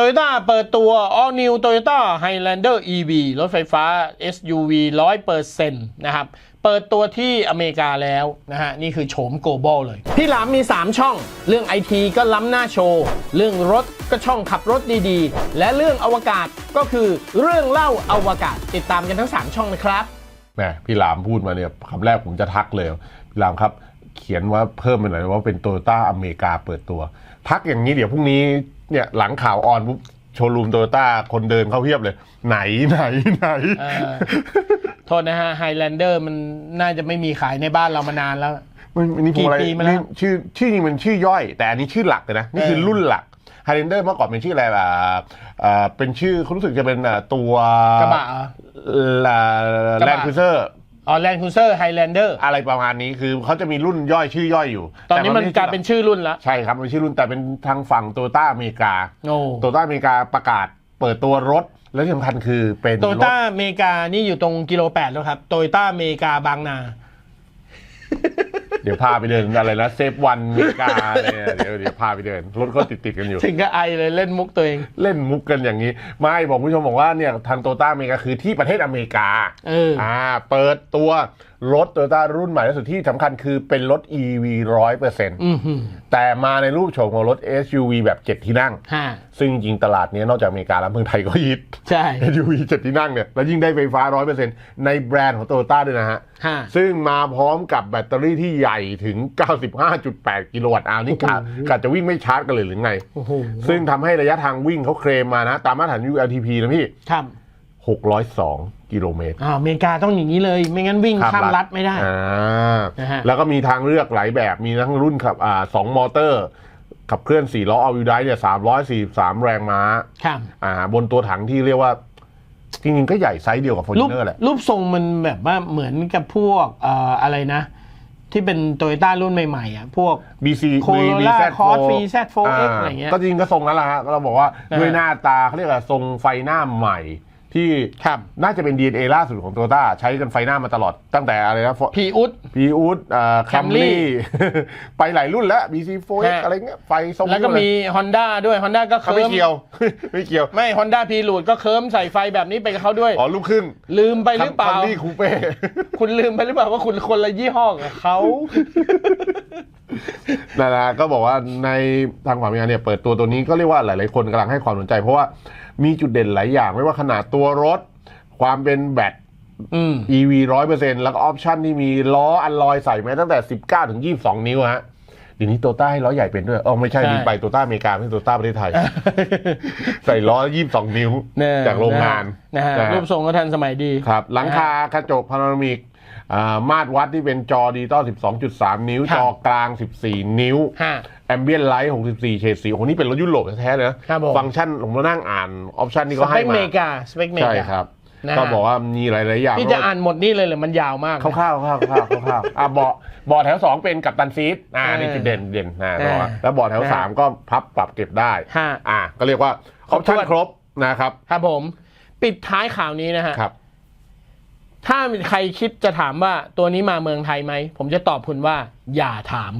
Toyota เปิดตัว All New Toyota Highlander EV รถไฟฟ้า SUV 100%นะครับ เปิดตัวที่อเมริกาแล้วนะฮะ นี่คือโฉม global เลย พี่หลามมี 3 ช่อง เรื่องไอทีก็ล้ำหน้าโชว์ เรื่องรถก็ช่องขับรถดีๆ และเรื่องอวกาศก็คือเรื่องเล่าอวกาศ ติดตามกันทั้ง 3 ช่องนะครับแหมพี่หลามพูดมาเนี่ยคำแรกผมจะทักเลย พี่หลามครับเขียนว่าเพิ่มไปหน่อยว่าเป็นโตโยต้าอเมริกาเปิดตัว ทักอย่างนี้เดี๋ยวพรุ่งนี้ เนี่ยหลังข่าวออนปุ๊บโชว์รูมโตโยต้าคนเดินเข้าเพียบเลย ไหนไหนไหน เออโทษนะฮะ Highlander มันน่าจะไม่มีขายในบ้านเรามานานแล้ว มันนี่ผมอะไรกี่ปีมาแล้วนี่ชื่อชื่อจริงมันชื่อย่อย แต่อันนี้ชื่อหลักเลยนะ นี่คือเออ รุ่นหลักไฮเ l นเดอร์เมื่อก่อนเป็นชื่ออะไรอะอ่าเป็นชื่อเขารู้สึกจะเป็นอ่าตัวกระบะเหรอ แลกระ บะแลนด์ครูเซอร์อ๋อ Land Cruiser Highlander อะไรประมาณนี้คือเขาจะมีรุ่นย่อยชื่อย่อยอยู่ ตอนนี้มันไใช่กลายเป็นชื่อรุ่นละใช่ครับมันชื่อรุ่นแต่เป็นทางฝั่งโตโยต้าอเมริกาโอ้โตโยต้าอเมริกาประกาศเปิดตัวรถและที่สำคัญคือเป็นโตโยรถต้าอเมริกานี่อยู่ตรงกิโลแปดแล้วครับโตโยต้าอเมริกาบางนา เดี๋ยวพาไปเดินอะไรนะเซฟวันอเมริกาเนี่ยเดี๋ยวเดี๋ยวพาไปเดินรถก็ติดติดๆกันอยู่ ถึงก็ไอเลยเล่นมุกตัวเอง เล่นมุกกันอย่างนี้ ไม่บอกคุณผู้ชมบอกว่าเนี่ยทางโตต้าอเมริกาคือที่ประเทศอเมริกาเออ อ่อ่าเปิดตัว รถโตโยต้ารุ่นใหม่ล่าสุดที่สำคัญคือเป็นรถ EV ร้อยเปอร์เซ็นต์อือหือแต่มาในรูปโฉมของรถ SUV แบบ7ที่นั่งฮะซึ่งจริงๆตลาดเนี้ยนอกจากอเมริกาแล้วเมืองไทยก็ฮิต ใช่ SUV 7ที่นั่งเนี่ย แล้วยิ่งได้ไฟฟ้า100%ในแบรนด์ของโตโยต้าด้วยนะฮะฮะ ซึ่งมาพร้อมกับแบตเตอรี่ที่ใหญ่ถึง 95.8 กิโลวัตต์อาวนี่กะกะจะวิ่งไม่ชาร์จกันเลยหรือไงโอ้โหซึ่งทำให้ระยะทางวิ่งเขาเคลมมานะ ตามมาตรฐาน ULTP นะพี่ครับ 602 กิโลเมตรอ่าอเมริกาต้องอย่างนี้เลย ไม่งั้นวิ่งข้ามรัฐไม่ได้อ่านะฮะแล้วก็มีทางเลือกหลายแบบมีทั้งรุ่นขับอ่าสองมอเตอร์ ขับเคลื่อน 4 ล้ออ l วิวไดเนี่ย343 แรงม้าครับอ่าบนตัวถังที่เรียกว่าจริงๆก็ใหญ่ไซส์เดียวกับ f o r t รู u ป n e r แหละ รูปทรงมันแบบว่าเหมือนกับพวกเอ่ออะไรนะ ที่เป็นโตโยต้ารุ่นใหม่ๆอะพวก BC Corolla BZ4 Cross VZ4X อะไรเงี้ยก็จริงก็ทรงนั้นแหละฮะก็เราบอกว่านะฮะด้วยหน้าตาเขาเรียกว่าทรงไฟหน้าใหม่ ที่ครับน่าจะเป็น DNA ล่าสุดของโตโยต้าใช้กันไฟหน้ามาตลอดตั้งแต่อะไรนะพีอุดพีอูดแคม Camry รี่ ไปหลายรุ่นแล้ว BC4X ฮะอะไรเงี้ยไฟทรงแล้วก็มี Honda ด้วย Honda ก็เขาเคิไม่ร์มเกี่ยวไม่เกี่ยว ไม่ Honda พีรูดก็เคิร์มใส่ไฟแบบนี้ไปกับเขาด้วย อ๋อลูกขึ้นลืมไปหรือเปล่าคัมรี่คูเป้คุณลืมไปหรือเปล่าว่าคุณคนละยี่ห้อกับเขา นั่นแหละก็บอกว่าในทางฝั่งอเมริกาเนี่ยเปิดตัวตัวนี้ก็เรียกว่าหลาย ๆ คนกำลังให้ความสนใจ เพราะว่ามีจุดเด่นหลายอย่างไม่ว่าขนาดตัวรถ ความเป็นแบตอืม EV ร้อยเปอร์เซ็นต์แล้วก็ออปชันที่มีล้ออันลอยใส่มาตั้งแต่ 19 ถึง 22 นิ้วฮะเดี๋ยวนี้โตต้าให้ล้อใหญ่เป็นด้วยเออไม่ใช่ใช่ ลืมไปโตต้าอเมริกาไม่ใช่โตต้าประเทศไทย ใส่ล้อ 22 นิ้ว เนี่ยจากโรงงานนะฮะนะฮะ รูปทรงก็ทันสมัยดี ครับหลังคากระจกพาโนรามิกอ่า มาตรวัดที่เป็นจอดิจิตอล 12.3 นิ้วครับจอกลาง 14 นิ้วฮะแอมเบียนไลท์ 64 เฉดสีโอ้โหนี่เป็นรถยุโรปแท้ๆเลยนะครับผมฟังก์ชันผมมานั่งอ่าน ออปชันที่สเขาเปให้คมาเมกา สเปคเมใช่กาครับนะฮะก็บอกว่ามีหลาย ๆ อย่างพี่จะอ่านหมดนี่เลยเหรือมันยาวมากนะคร่าวๆคร่าวๆคร่าวๆคร่าวๆอะเบาะเบาะแถวสองเป็นกับตันซีทอ่าเออนี่จุดเด่นเด่นนะเออบอกว่าแล้วเบาะแถวนะสามก็พับปรับเก็บได้ฮะอ่าก็เรียกว่าออปชั่นครบถ้วนครบนะครับครับผม ปิดท้ายข่าวนี้นะฮะครับ ถ้ามีใครคิดจะถามว่าตัวนี้มาเมืองไทยไหม ผมจะตอบคุณว่า อย่าถาม